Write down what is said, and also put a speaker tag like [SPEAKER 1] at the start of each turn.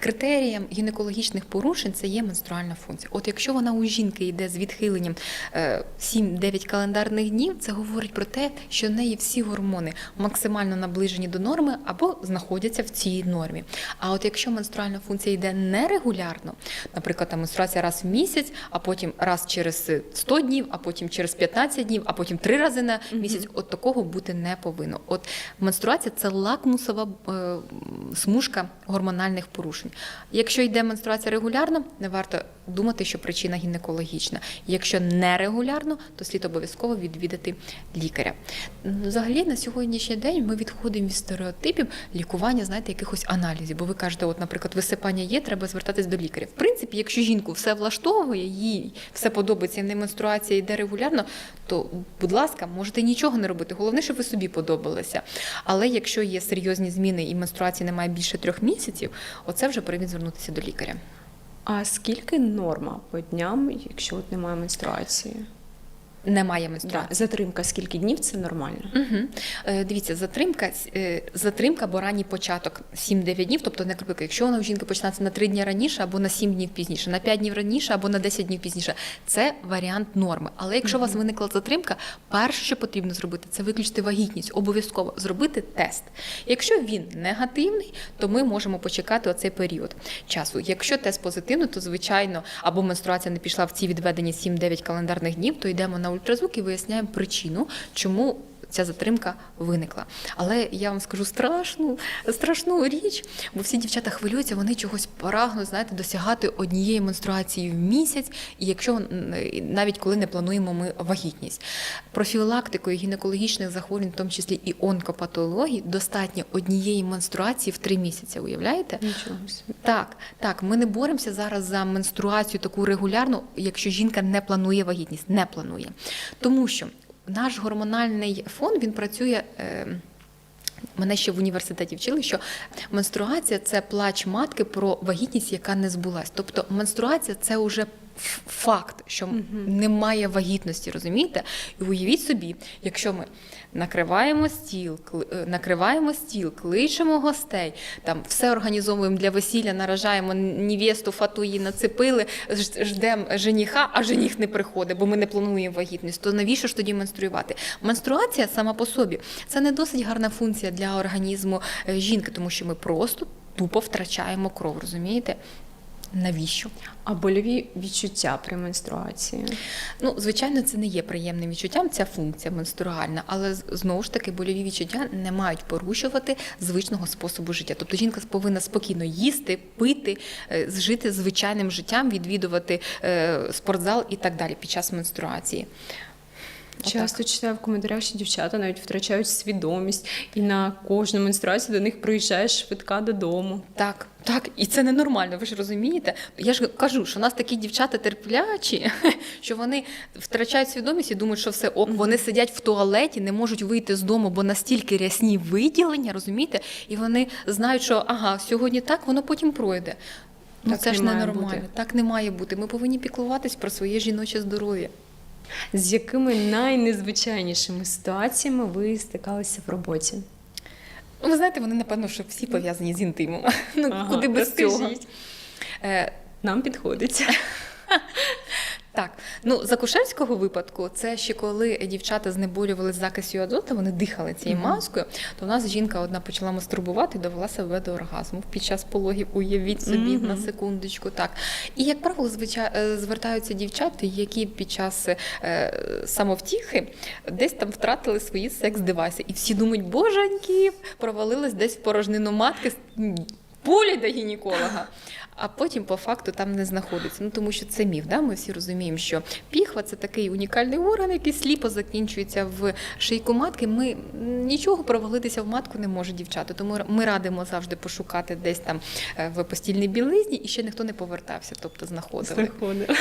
[SPEAKER 1] Критерієм гінекологічних порушень це є менструальна функція. От якщо вона у жінки йде з відхиленням е, 7-9 календарних днів, це говорить про те, що в неї всі гормони максимально наближені до норми або знаходяться в цій нормі. А от якщо менструальна функція йде нерегулярно, наприклад, там менструація раз в місяць, а потім раз через 100 днів, а потім через 15 днів, а потім три рази на місяць, от такого бути не повинно. От менструація це лакмусова е, смужка гормональних порушень. Якщо йде менструація регулярно, не варто думати, що причина гінекологічна. Якщо нерегулярно, то слід обов'язково відвідати лікаря. Взагалі на сьогоднішній день ми відходимо від стереотипів лікування, знаєте, якихось аналізів. Бо ви кажете, от, наприклад, висипання є, треба звертатись до лікаря. В принципі, якщо жінку все влаштовує, їй все подобається, в менструація йде регулярно, то, будь ласка, можете нічого не робити. Головне, щоб ви собі подобалися. Але якщо є серйозні зміни і менструації немає більше трьох місяців, оце вже привід звернутися до лікаря.
[SPEAKER 2] А скільки норма по дням, якщо от немає менструації?
[SPEAKER 1] Немає
[SPEAKER 2] Да.
[SPEAKER 1] менструації.
[SPEAKER 2] Затримка скільки днів це нормально?
[SPEAKER 1] Угу. Е, дивіться, затримка, е, затримка або ранній початок 7-9 днів, тобто не крупика. Якщо вона у жінки починається на 3 дні раніше або на 7 днів пізніше, на 5 днів раніше або на 10 днів пізніше, це варіант норми. Але якщо у вас виникла затримка, перше, що потрібно зробити, це виключити вагітність, обов'язково зробити тест. Якщо він негативний, то ми можемо почекати оцей період часу. Якщо тест позитивний, то звичайно або менструація не пішла в ці відведені 7-9 календарних днів, то йдемо на ультразвук і виясняємо причину, чому. Ця затримка виникла. Але я вам скажу страшну, страшну річ, бо всі дівчата хвилюються, вони чогось прагнуть, знаєте, досягати однієї менструації в місяць, і якщо навіть коли не плануємо ми вагітність. Профілактикою гінекологічних захворювань, в тому числі і онкопатологій, достатньо однієї менструації в три місяці. Уявляєте?
[SPEAKER 2] Нічого.
[SPEAKER 1] Так, так, ми не боремося зараз за менструацію таку регулярну, якщо жінка не планує вагітність, не планує. Тому що наш гормональний фон він працює. Мене ще в університеті вчили, що менструація це плач матки про вагітність, яка не збулась. Тобто менструація це вже факт, що немає вагітності, розумієте? І уявіть собі, якщо ми накриваємо стіл, е, накриваємо стіл, кличемо гостей, там все організовуємо для весілля, наражаємо невесту, фату її нацепили, ждемо женіха, а жених не приходить, бо ми не плануємо вагітність. То навіщо ж тоді менструювати? Менструація сама по собі це не досить гарна функція для організму е, жінки, тому що ми просто тупо втрачаємо кров, розумієте? Навіщо?
[SPEAKER 2] А больові відчуття при менструації?
[SPEAKER 1] Ну, звичайно, це не є приємним відчуттям, ця функція менструальна, але знову ж таки больові відчуття не мають порушувати звичного способу життя. Тобто жінка повинна спокійно їсти, пити, е, жити звичайним життям, відвідувати е, спортзал і так далі під час менструації.
[SPEAKER 2] Часто читаю в коментарях, що дівчата навіть втрачають свідомість, і на кожну менструацію до них приїжджає швидка додому.
[SPEAKER 1] Так, так, і це ненормально. Ви ж розумієте? Я ж кажу, що у нас такі дівчата терплячі, що вони втрачають свідомість і думають, що все ок. Вони сидять в туалеті, не можуть вийти з дому, бо настільки рясні виділення, розумієте? І вони знають, що ага, сьогодні так, воно потім пройде. Ну
[SPEAKER 2] Так
[SPEAKER 1] це
[SPEAKER 2] не
[SPEAKER 1] ж ненормально.
[SPEAKER 2] бути.
[SPEAKER 1] Так не має бути. Ми повинні піклуватись про своє жіноче здоров'я.
[SPEAKER 2] З якими найнезвичайнішими ситуаціями ви стикалися в роботі?
[SPEAKER 1] Ну, ви знаєте, вони напевно, що всі пов'язані з інтимом. Ну
[SPEAKER 2] Ага,
[SPEAKER 1] куди без
[SPEAKER 2] розкажіть.
[SPEAKER 1] цього?
[SPEAKER 2] Нам підходить.
[SPEAKER 1] Так, ну з акушерського випадку, це ще коли дівчата знеболювали закисю азоту, вони дихали цією маскою, то в нас жінка одна почала мастурбувати і довела себе до оргазму під час пологів. Уявіть собі
[SPEAKER 2] Мгм.
[SPEAKER 1] на секундочку. Так і як правило, звичай... е, звертаються дівчата, які під час е, самовтіхи десь там втратили свої секс-девайси, і всі думають, боженьки, провалились десь в порожнину матки. Пулі до гінеколога, а потім по факту там не знаходиться. Ну тому що це міф. Да? Ми всі розуміємо, що піхва це такий унікальний орган, який сліпо закінчується в шийку матки. Ми нічого провалитися в матку не може дівчата. Тому ми радимо завжди пошукати десь там е, в постільній білизні, і ще ніхто не повертався, тобто знаходили.
[SPEAKER 2] Знаходила.